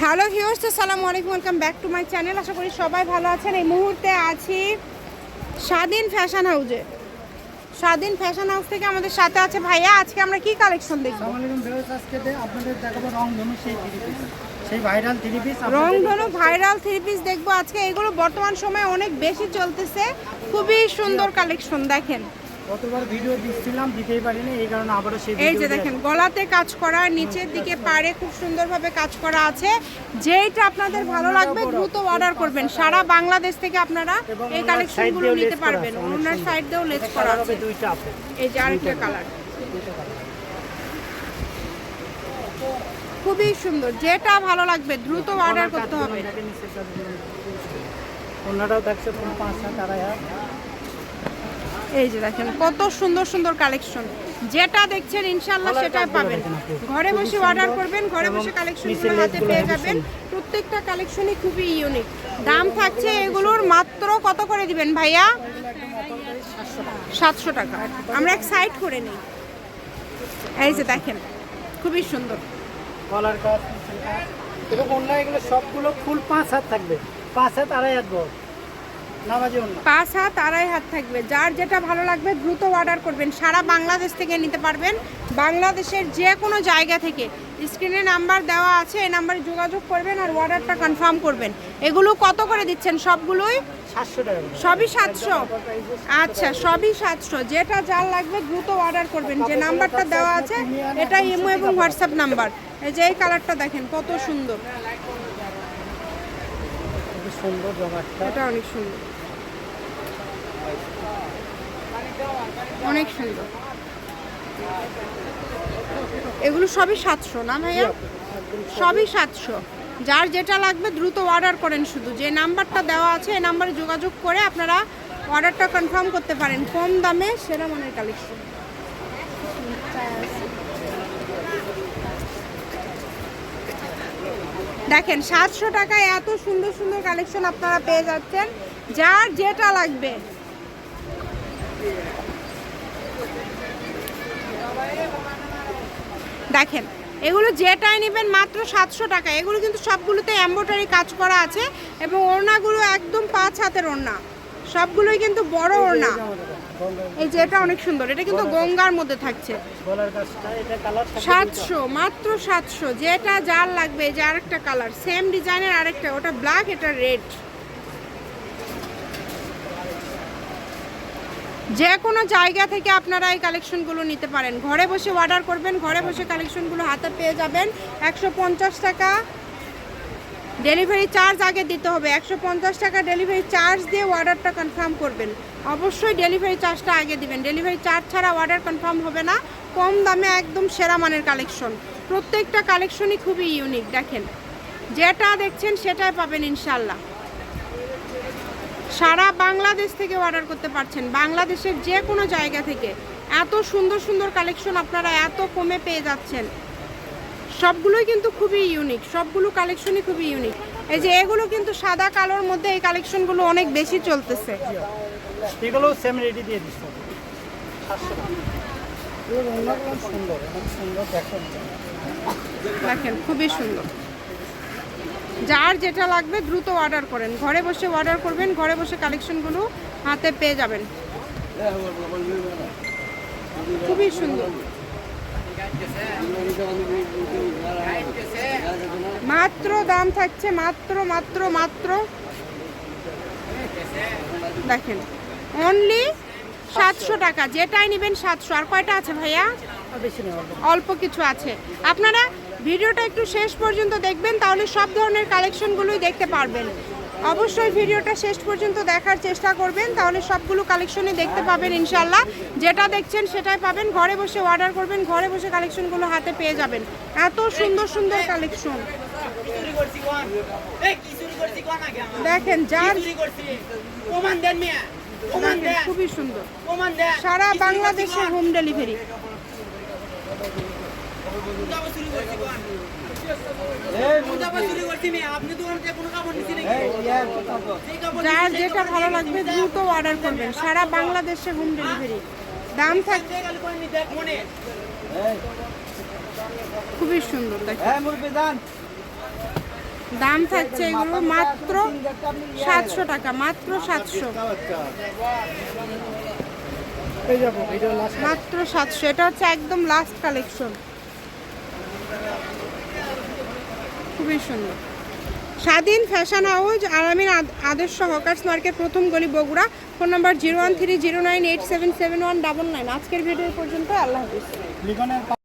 Hello viewers আসসালামু আলাইকুম welcome back to my channel. আশা করি সবাই ভালো আছেন। এই মুহূর্তে আছি স্বাধীন ফ্যাশন হাউসে স্বাধীন ফ্যাশন হাউস থেকে আমাদের সাথে আছে ভাইয়া। আজকে আমরা কি কালেকশন দেখব? আজকে আপনাদের দেখাবো রংধনু সেই থ্রি পিস সেই ভাইরাল থ্রি পিস রংধনু ভাইরাল থ্রি পিস দেখব। আজকে এগুলো বর্তমান সময়ে অনেক বেশি চলতেছে। খুবই সুন্দর কালেকশন দেখেন। গতবার ভিডিও দিচ্ছিলাম দিতেই পারিনি এই কারণে আবারও সেই এই যে দেখেন গলাতে কাজ করা নিচের দিকে পাড়ে খুব সুন্দরভাবে কাজ করা আছে। যেইটা আপনাদের ভালো লাগবে দ্রুত অর্ডার করবেন। সারা বাংলাদেশ থেকে আপনারা এই কালেকশনগুলো নিতে পারবেন। ওনার সাইড দিয়েও লেস করা আছে। দুইটা এই যে আরেকটা কালার খুবই সুন্দর। যেটা ভালো লাগবে দ্রুত অর্ডার করতে হবে। দেখছে পাঁচ আড়াই এই যে দেখেন কত সুন্দর সুন্দর কালেকশন যেটা দেখছেন ইনশাল্লাহ সেটাই পাবেন। ঘরে বসে অর্ডার করবেন ঘরে বসে কালেকশনগুলো হাতে পেয়ে যাবেন। প্রত্যেকটা কালেকশনই খুবই ইউনিক দাম থাকছে এগুলোর মাত্র কত করে দিবেন ভাইয়া? সাতশো টাকা। আমরা এক সাইড করে নিই। এই যে দেখেন খুবই সুন্দর। কলার কাজ। এবং অন্য এগুলো সবগুলো ফুল পাঁচ হাত থাকবে। পাঁচ হাত আড়াই হাত বড়। পাঁচ হাত আড়াই হাত থাকবে। যার যেটা ভালো লাগবে দ্রুত অর্ডার করবেন। সারা বাংলাদেশ থেকে নিতে পারবেন। বাংলাদেশের যে কোনো জায়গা থেকে। স্ক্রিনে নাম্বার দেওয়া আছে এই নাম্বারে যোগাযোগ করবেন আর অর্ডারটা কনফার্ম করবেন। এগুলো কত করে দিচ্ছেন সবগুলোই। সবই সাতশো। আচ্ছা সবই সাতশো। যেটা যার লাগবে দ্রুত অর্ডার করবেন। যে নাম্বারটা দেওয়া আছে এটা ইমো এবং হোয়াটসঅ্যাপ নাম্বার। এই যে এই কালারটা দেখেন কত সুন্দর। সুন্দর এটা অনেক সুন্দর। অনেক সুন্দর। এগুলো সবই সাতশো না ভাইয়া? সবই সাতশো। যার যেটা লাগবে দ্রুত অর্ডার করেন শুধু। যে নাম্বারটা দেওয়া আছে, এই নাম্বারে যোগাযোগ করে আপনারা অর্ডারটা কনফার্ম করতে পারেন। কম দামে সেরা মানের কালেকশন দেখেন, সাতশো টাকায় এত সুন্দর সুন্দর কালেকশন আপনারা পেয়ে যাচ্ছেন। যার যেটা লাগবে। দেখেন এগুলো যেটাই নেবেন মাত্র সাতশো টাকা। এগুলো কিন্তু সবগুলোতে এম্ব্রয়ডারি কাজ করা আছে এবং ওড়নাগুলো একদম পাঁচ হাতের ওড়না। সবগুলোই কিন্তু বড় ওড়না। এই যে এটা অনেক সুন্দর। এটা কিন্তু গঙ্গার মধ্যে থাকছে। সাতশো মাত্র সাতশো। যেটা যার লাগবে যে আরেকটা কালার সেম ডিজাইনের আরেকটা ওটা ব্ল্যাক এটা রেড যে কোনো জায়গা থেকে আপনারা এই কালেকশনগুলো নিতে পারেন। ঘরে বসে অর্ডার করবেন, ঘরে বসে কালেকশনগুলো হাতে পেয়ে যাবেন। একশো পঞ্চাশ টাকা ডেলিভারি চার্জ আগে দিতে হবে। একশো পঞ্চাশ টাকা ডেলিভারি চার্জ দিয়ে অর্ডারটা কনফার্ম করবেন। অবশ্যই ডেলিভারি চার্জটা আগে দিবেন। ডেলিভারি চার্জ ছাড়া অর্ডার কনফার্ম হবে না। কম দামে একদম সেরা মানের কালেকশন। প্রত্যেকটা কালেকশনই খুবই ইউনিক দেখেন। যেটা দেখছেন সেটাই পাবেন ইনশাল্লাহ সারা বাংলাদেশ থেকে অর্ডার করতে পারছেন। বাংলাদেশের যে কোনো জায়গা থেকে। এত সুন্দর সুন্দর কালেকশন আপনারা এত কমে পেয়ে যাচ্ছেন। সবগুলোই কিন্তু খুবই ইউনিক সবগুলো কালেকশনই খুবই ইউনিক এই যে এগুলো কিন্তু সাদা কালোর মধ্যে এই কালেকশনগুলো অনেক বেশি চলতেছে। এগুলো সেম রেডি দিয়ে দিচ্ছে। দেখেন খুবই সুন্দর। যার যেটা লাগবে দ্রুত অর্ডার করেন। ঘরে বসে অর্ডার করবেন ঘরে বসে কালেকশনগুলো হাতে পেয়ে যাবেন। খুবই সুন্দর। মাত্র দাম থাকছে মাত্র মাত্র মাত্র। দেখেন অনলি সাতশো টাকা। যেটাই নেবেন সাতশো। আর কয়টা আছে ভাইয়া? অল্প কিছু আছে। আপনারা ভিডিওটা একটু শেষ পর্যন্ত দেখবেন তাহলে সব ধরনের কালেকশনগুলোই দেখতে পারবেন। অবশ্যই ভিডিওটা শেষ পর্যন্ত দেখার চেষ্টা করবেন তাহলে সবগুলো কালেকশনই দেখতে পাবেন ইনশাল্লাহ যেটা দেখছেন সেটাই পাবেন ঘরে বসে অর্ডার করবেন ঘরে বসে কালেকশনগুলো হাতে পেয়ে যাবেন। এত সুন্দর সুন্দর কালেকশন। দেখেন যার খুবই সুন্দর। সারা বাংলাদেশে হোম ডেলিভারি যার যেটা ভালো লাগবে দ্রুত অর্ডার করবেন। সারা বাংলাদেশে হোম ডেলিভারি দাম থাক দেখ, খালি করে নি, দেখ মনে খুবই সুন্দর দেখেন দাম থাকছে এগুলো মাত্র সাতশো টাকা মাত্র সাতশো। মাত্র সাতশো। এটা হচ্ছে একদম লাস্ট কালেকশন খুবই সুন্দর। স্বাধীন ফ্যাশন হাউস আরামিন আদ- আদর্শ হকার্স মার্কেট প্রথম গলি Bogura. Phone number zero one three zero nine eight seven seven one double nine. আজকের ভিডিও পর্যন্ত আল্লাহ হাফিজ।